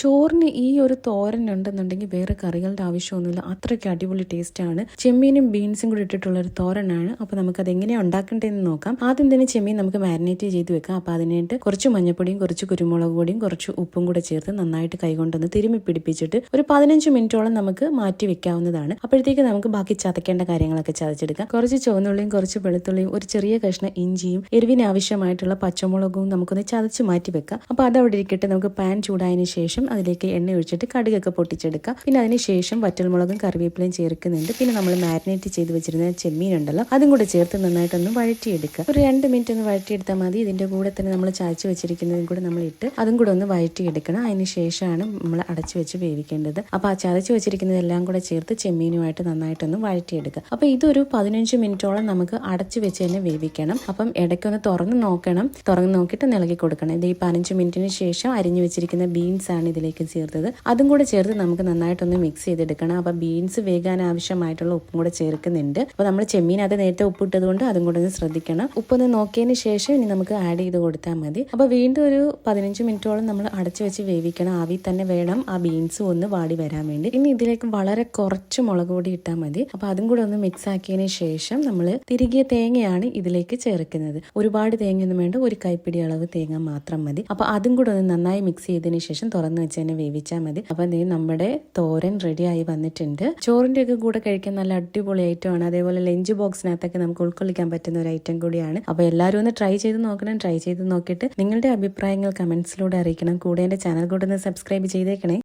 ചോറിന് ഈ ഒരു തോരൻ ഉണ്ടെന്നുണ്ടെങ്കിൽ വേറെ കറികളുടെ ആവശ്യമൊന്നുമില്ല. അത്രയ്ക്ക് അടിപൊളി ടേസ്റ്റ് ആണ്. ചെമ്മീനും ബീൻസും കൂടി ഇട്ടിട്ടുള്ള ഒരു തോരനാണ്. അപ്പോൾ അത് എങ്ങനെയാണ് ഉണ്ടാക്കേണ്ടതെന്ന് നോക്കാം. ആദ്യം തന്നെ ചെമ്മീൻ നമുക്ക് മാരിനേറ്റ് ചെയ്ത് വെക്കാം. അപ്പോൾ അതിനായിട്ട് കുറച്ച് മഞ്ഞപ്പൊടിയും കുറച്ച് കുരുമുളക് പൊടിയും കുറച്ച് ഉപ്പും കൂടെ ചേർത്ത് നന്നായിട്ട് കൈകൊണ്ടൊന്ന് തിരുമ്മി പിടിപ്പിച്ചിട്ട് ഒരു പതിനഞ്ച് മിനിറ്റോളം നമുക്ക് മാറ്റി വെക്കാവുന്നതാണ്. അപ്പോഴത്തേക്ക് നമുക്ക് ബാക്കി ചതക്കേണ്ട കാര്യങ്ങളൊക്കെ ചതച്ചെടുക്കാം. കുറച്ച് ചുവന്നുള്ളിയും കുറച്ച് വെളുത്തുള്ളിയും ഒരു ചെറിയ കഷ്ണം ഇഞ്ചിയും എരിവിന് ആവശ്യമായിട്ടുള്ള പച്ചമുളകും നമുക്കൊന്ന് ചതച്ച് മാറ്റി വെക്കാം. അപ്പോൾ അതവിടെ ഇരിക്കട്ടെ. നമുക്ക് പാൻ ചൂടായതിനു ശേഷം അതിലേക്ക് എണ്ണ ഒഴിച്ചിട്ട് കടുകൊക്കെ പൊട്ടിച്ചെടുക്കുക. പിന്നെ അതിനുശേഷം വറ്റൽമുളകും കറിവേപ്പിലയും ചേർക്കുന്നുണ്ട്. പിന്നെ നമ്മൾ മാരിനേറ്റ് ചെയ്ത് വെച്ചിരുന്ന ചെമ്മീൻ ഉണ്ടല്ലോ അതും കൂടെ ചേർത്ത് നന്നായിട്ടൊന്ന് വഴറ്റിയെടുക്കുക. ഒരു രണ്ട് മിനിറ്റ് ഒന്ന് വഴറ്റിയെടുത്താൽ മതി. ഇതിന്റെ കൂടെ തന്നെ നമ്മൾ ചായച്ച് വെച്ചിരിക്കുന്നതും കൂടെ നമ്മൾ ഇട്ട് അതും കൂടെ ഒന്ന് വഴറ്റിയെടുക്കണം. അതിന് ശേഷമാണ് നമ്മൾ അടച്ചു വെച്ച് വേവിക്കേണ്ടത്. അപ്പോൾ ആ ചതച്ച് വെച്ചിരിക്കുന്നതെല്ലാം കൂടെ ചേർത്ത് ചെമ്മീനുമായിട്ട് നന്നായിട്ടൊന്ന് വഴറ്റിയെടുക്കുക. അപ്പോൾ ഇതൊരു പതിനഞ്ച് മിനിറ്റോളം നമുക്ക് അടച്ചു വെച്ച് തന്നെ വേവിക്കണം. അപ്പം ഇടയ്ക്കൊന്ന് തുറന്ന് നോക്കണം. തുറന്ന് നോക്കിയിട്ട് നിളകി കൊടുക്കണം. ഇത് ഈ പതിനഞ്ച് മിനിറ്റിന് ശേഷം അരിഞ്ഞു വെച്ചിരിക്കുന്ന ബീൻസ് ആണ് ഇതിലേക്ക് ചേർത്തത്. അതും കൂടെ ചേർത്ത് നമുക്ക് നന്നായിട്ടൊന്ന് മിക്സ് ചെയ്തെടുക്കണം. അപ്പോൾ ബീൻസ് വേകാൻ ആവശ്യമായിട്ടുള്ള ഉപ്പും കൂടെ ചേർക്കുന്നുണ്ട്. അപ്പോൾ നമ്മൾ ചെമ്മീൻ അത് നേരത്തെ ഉപ്പിട്ടത് കൊണ്ട് അതും കൂടെ ഒന്ന് ശ്രദ്ധിക്കണം. ഉപ്പൊന്ന് നോക്കിയതിന് ശേഷം ഇനി നമുക്ക് ആഡ് ചെയ്ത് കൊടുത്താൽ മതി. അപ്പോൾ വീണ്ടും ഒരു പതിനഞ്ച് മിനിറ്റോളം നമ്മൾ അടച്ചു വെച്ച് വേവിക്കണം. ആവി തന്നെ വേണം ആ ബീൻസ് ഒന്ന് വാടി വരാൻ വേണ്ടി. ഇനി ഇതിലേക്ക് വളരെ കുറച്ച് മുളക് പൊടി ഇട്ടാൽ മതി. അപ്പോൾ അതും കൂടെ ഒന്ന് മിക്സ് ആക്കിയതിന് ശേഷം നമ്മൾ തിരികെ തേങ്ങയാണ് ഇതിലേക്ക് ചേർക്കുന്നത്. ഒരുപാട് തേങ്ങയൊന്നും വേണ്ട. ഒരു കൈപ്പിടി അളവ് തേങ്ങ മാത്രം മതി. അപ്പോൾ അതും കൂടെ ഒന്ന് നന്നായി മിക്സ് ചെയ്തതിന് ശേഷം തുറന്ന് വെച്ച് തന്നെ വേവിച്ചാൽ മതി. അപ്പം നീ നമ്മുടെ തോരൻ റെഡി ആയി വന്നിട്ടുണ്ട്. ചോറിന്റെ ഒക്കെ കൂടെ കഴിക്കാൻ നല്ല അടിപൊളി ഐറ്റം ആണ്. അതേപോലെ ലഞ്ച് ബോക്സിനകത്തൊക്കെ നമുക്ക് ഉൾക്കൊള്ളിക്കാൻ പറ്റുന്ന ഒരു ഐറ്റം കൂടിയാണ്. അപ്പോൾ എല്ലാവരും ഒന്ന് ട്രൈ ചെയ്ത് നോക്കണം. ട്രൈ ചെയ്ത് നോക്കിയിട്ട് നിങ്ങളുടെ അഭിപ്രായങ്ങൾ കമന്റ്സിലൂടെ അറിയിക്കണം. കൂടെ എന്റെ ചാനൽ കൂടെ ഒന്ന് സബ്സ്ക്രൈബ് ചെയ്തേക്കണേ.